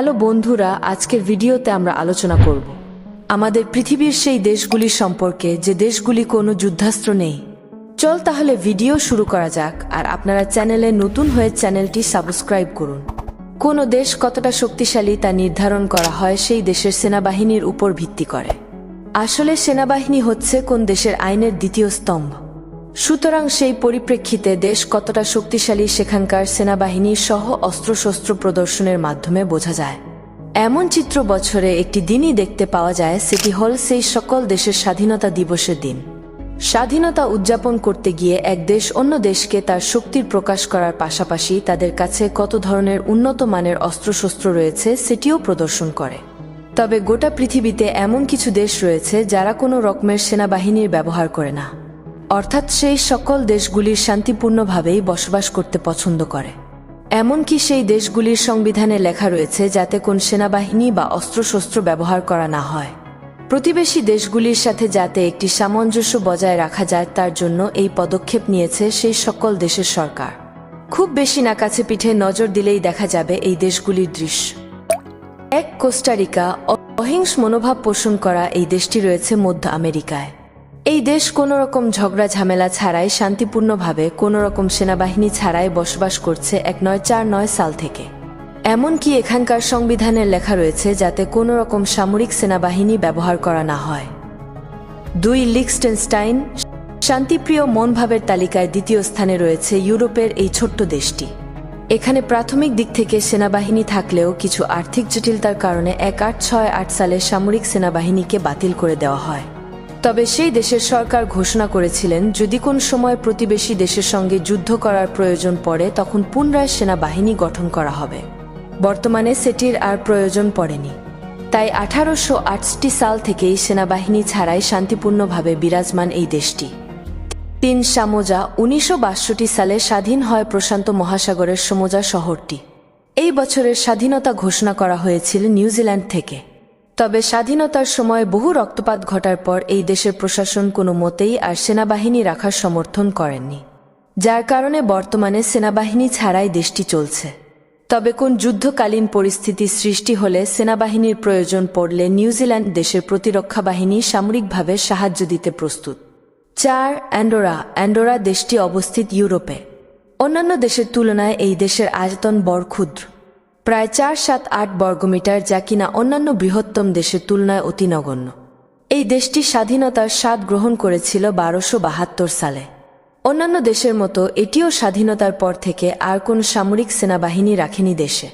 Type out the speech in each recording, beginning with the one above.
Hello বন্ধুরা, আজকের ভিডিওতে আমরা আলোচনা করব। আমাদের পৃথিবীর সেই দেশগুলি সম্পর্কে যে দেশগুলি কোনো যুদ্ধাস্ত্র নেই। চল তাহলে ভিডিও শুরু করা যাক আর আপনারা চ্যানেলে নতুন হয়ে চ্যানেলটি সাবস্ক্রাইব করুন। কোনো দেশ কতটা শক্তিশালী তা নির্ধারণ করা হয় সেই দেশের সেনাবাহিনীর উপর ভিত্তি করে। আসলে সেনাবাহিনী হচ্ছে কোন দেশের আইনের দ্বিতীয় স্তম্ভ। সুতরাং সেই পরিপ্রেক্ষিতে দেশ কতটা শক্তিশালী সেখানকার সেনাবাহিনী সহ অস্ত্রশস্ত্র প্রদর্শনের মাধ্যমে বোঝা যায়। এমন চিত্র বছরে একটি দিনই দেখতে পাওয়া যায় সেটি হল সেই সকল দেশের স্বাধীনতা দিবসের দিন। স্বাধীনতা উদযাপন করতে গিয়ে এক দেশ অন্য দেশকে তার শক্তির প্রকাশ করার পাশাপাশি তাদের কাছে কত ধরনের উন্নত মানের অস্ত্রশস্ত্র রয়েছে সেটিও প্রদর্শন করে। তবে গোটা পৃথিবীতে এমন কিছু দেশ রয়েছে যারা কোনো রকমের সেনাবাহিনীর ব্যবহার করে না। অর্থাৎ সেই সকল দেশগুলির শান্তিপূর্ণভাবেই বসবাস করতে পছন্দ করে। এমনকি সেই দেশগুলির সংবিধানে লেখা রয়েছে, যাতে কোন সেনাবাহিনী বা অস্ত্রশস্ত্র ব্যবহার করা না হয়। প্রতিবেশী দেশগুলির সাথে যাতে একটি সামঞ্জস্য বজায় রাখা যায়, তার জন্য এই পদক্ষেপ নিয়েছে সেই সকল দেশের সরকার। খুব বেশি না কাছে পিঠে নজর দিলেই দেখা যাবে এই দেশগুলির দৃশ্য। এক কোস্টারিকা অহিংস মনোভাব পোষণ করা এই দেশটি রয়েছে মধ্য আমেরিকায়। এই দেশ কোনো রকম ঝগড়া ঝামেলা ছাড়াই শান্তিপূর্ণভাবে, কোনো রকম সেনাবাহিনী ছাড়াই বসবাস করছে এক নয় চার নয় সাল থেকে। এমনকি এখানকার সংবিধানের লেখা রয়েছে যাতে কোনো রকম সামরিক সেনাবাহিনী ব্যবহার করা না হয়। দুই লিক্সটেনস্টাইন শান্তিপ্রিয় মনভাবের তালিকায় দ্বিতীয় স্থানে রয়েছে ইউরোপের এই ছোট্ট দেশটি। এখানে প্রাথমিক দিক থেকে সেনাবাহিনী থাকলেও কিছু আর্থিক জটিলতার কারণে এক আট ছয় আট সালে সামরিক সেনাবাহিনীকে বাতিল করে দেওয়া হয়। তবে সেই দেশের সরকার ঘোষণা করেছিলেন, যদি কোন সময় প্রতিবেশী দেশের সঙ্গে যুদ্ধ করার প্রয়োজন পড়ে, তখন পুনরায় সেনাবাহিনী গঠন করা হবে। বর্তমানে সেটির আর প্রয়োজন পড়েনি। তাই আঠারোশো আটষট্টি সাল থেকেই সেনাবাহিনী ছাড়াই শান্তিপূর্ণভাবে বিরাজমান এই দেশটি। তিন সামোজা উনিশশো বাষট্টি সালে স্বাধীন হয় প্রশান্ত মহাসাগরের সমোজা শহরটি। এই বছরের স্বাধীনতা ঘোষণা করা হয়েছিল নিউজিল্যান্ড থেকে। তবে স্বাধীনতার সময় বহু রক্তপাত ঘটার পর এই দেশের প্রশাসন কোনো মতেই আর সেনাবাহিনী রাখার সমর্থন করেননি, যার কারণে বর্তমানে সেনাবাহিনী ছাড়াই দেশটি চলছে। তবে কোন যুদ্ধকালীন পরিস্থিতি সৃষ্টি হলে সেনাবাহিনীর প্রয়োজন পড়লে নিউজিল্যান্ড দেশের প্রতিরক্ষা বাহিনী সামরিকভাবে সাহায্য দিতে প্রস্তুত। চার, অ্যান্ডোরা। অ্যান্ডোরা দেশটি অবস্থিত ইউরোপে। অন্যান্য দেশের তুলনায় এই দেশের আয়তন বড় ক্ষুদ্র প্রায় চার সাত আট বর্গমিটার যা কিনা অন্যান্য বৃহত্তম দেশের তুলনায় অতি নগণ্য। এই দেশটি স্বাধীনতার স্বাদ গ্রহণ করেছিল বারোশো বাহাত্তর সালে। অন্যান্য দেশের মতো এটিও স্বাধীনতার পর থেকে আর কোন সামরিক সেনাবাহিনী রাখেনি দেশে।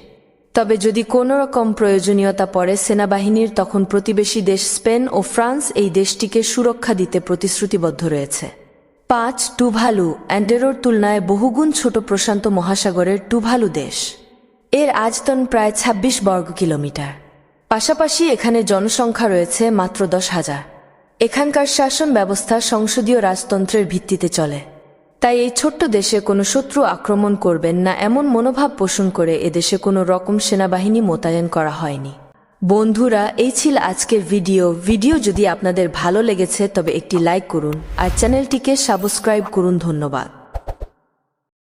তবে যদি কোনো রকম প্রয়োজনীয়তা পড়ে সেনাবাহিনীর, তখন প্রতিবেশী দেশ স্পেন ও ফ্রান্স এই দেশটিকে সুরক্ষা দিতে প্রতিশ্রুতিবদ্ধ রয়েছে। পাঁচ টুভালু, অ্যান্ডেরোর তুলনায় বহুগুণ ছোট প্রশান্ত মহাসাগরের টুভালু দেশ। এর আয়তন প্রায় ২৬ বর্গ কিলোমিটার। পাশাপাশি এখানে জনসংখ্যা রয়েছে মাত্র দশ হাজার। এখানকার শাসন ব্যবস্থা সংসদীয় রাজতন্ত্রের ভিত্তিতে চলে। তাই এই ছোট্ট দেশে কোনো শত্রু আক্রমণ করবেন না এমন মনোভাব পোষণ করে এদেশে কোনো রকম সেনাবাহিনী মোতায়েন করা হয়নি। বন্ধুরা, এই ছিল আজকের ভিডিও। ভিডিও যদি আপনাদের ভালো লেগেছে, তবে একটি লাইক করুন আর চ্যানেলটিকে সাবস্ক্রাইব করুন। ধন্যবাদ।